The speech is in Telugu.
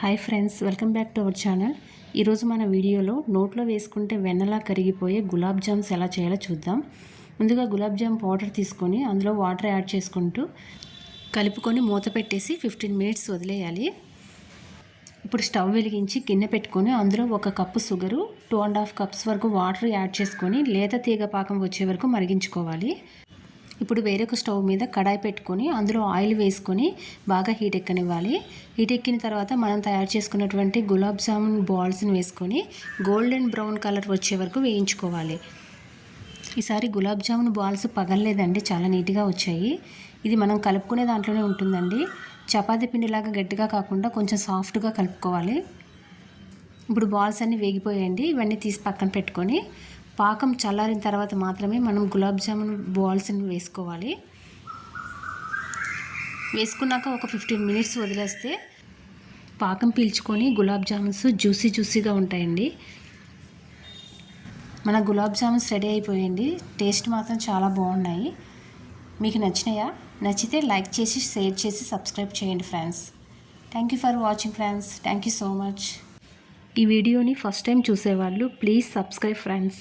Hi friends welcome back to our channel. ఈరోజు మన వీడియోలో నోట్లో వేసుకుంటే వెన్నలా కరిగిపోయే గులాబ్ జామ్స్ ఎలా చేయాలో చూద్దాం. ముందుగా గులాబ్ జామ్ పౌడర్ తీసుకొని అందులో వాటర్ యాడ్ చేసుకుంటూ కలుపుకొని మూత పెట్టేసి ఫిఫ్టీన్ మినిట్స్ వదిలేయాలి. ఇప్పుడు స్టవ్ వెలిగించి గిన్నె పెట్టుకొని అందులో ఒక cup sugar two and half cups వరకు వాటర్ యాడ్ చేసుకొని లేత తీగ పాకం వచ్చే వరకు మరిగించుకోవాలి. ఇప్పుడు వేరొక స్టవ్ మీద కడాయి పెట్టుకొని అందులో ఆయిల్ వేసుకొని బాగా హీట్ ఎక్కనివ్వాలి. హీట్ ఎక్కిన తర్వాత మనం తయారు చేసుకున్నటువంటి గులాబ్ జామున్ బాల్స్ని వేసుకొని గోల్డెన్ బ్రౌన్ కలర్ వచ్చే వరకు వేయించుకోవాలి. ఈసారి గులాబ్ జామున్ బాల్స్ పగలలేదండి చాలా నీట్గా వచ్చాయి. ఇది మనం కలుపుకునే దాంట్లోనే ఉంటుందండి. చపాతీ పిండిలాగా గట్టిగా కాకుండా కొంచెం సాఫ్ట్గా కలుపుకోవాలి. ఇప్పుడు బాల్స్ అన్నీ వేగిపోయాయండి ఇవన్నీ తీసి పక్కన పెట్టుకొని పాకం చల్లారిన తర్వాత మాత్రమే మనం గులాబ్ జామున్ బాల్స్ని వేసుకోవాలి. వేసుకున్నాక ఒక ఫిఫ్టీన్ మినిట్స్ వదిలేస్తే పాకం పీల్చుకొని గులాబ్ జామున్స్ జ్యూసీ జ్యూసీగా ఉంటాయండి. మన గులాబ్ జామున్స్ రెడీ అయిపోయింది. టేస్ట్ మాత్రం చాలా బాగున్నాయి. మీకు నచ్చినాయా? నచ్చితే లైక్ చేసి షేర్ చేసి సబ్స్క్రైబ్ చేయండి friends. Thank you for watching friends. Thank you so much. ఈ వీడియోని ఫస్ట్ టైం చూసేవాళ్ళు ప్లీజ్ సబ్స్క్రైబ్ ఫ్రెండ్స్.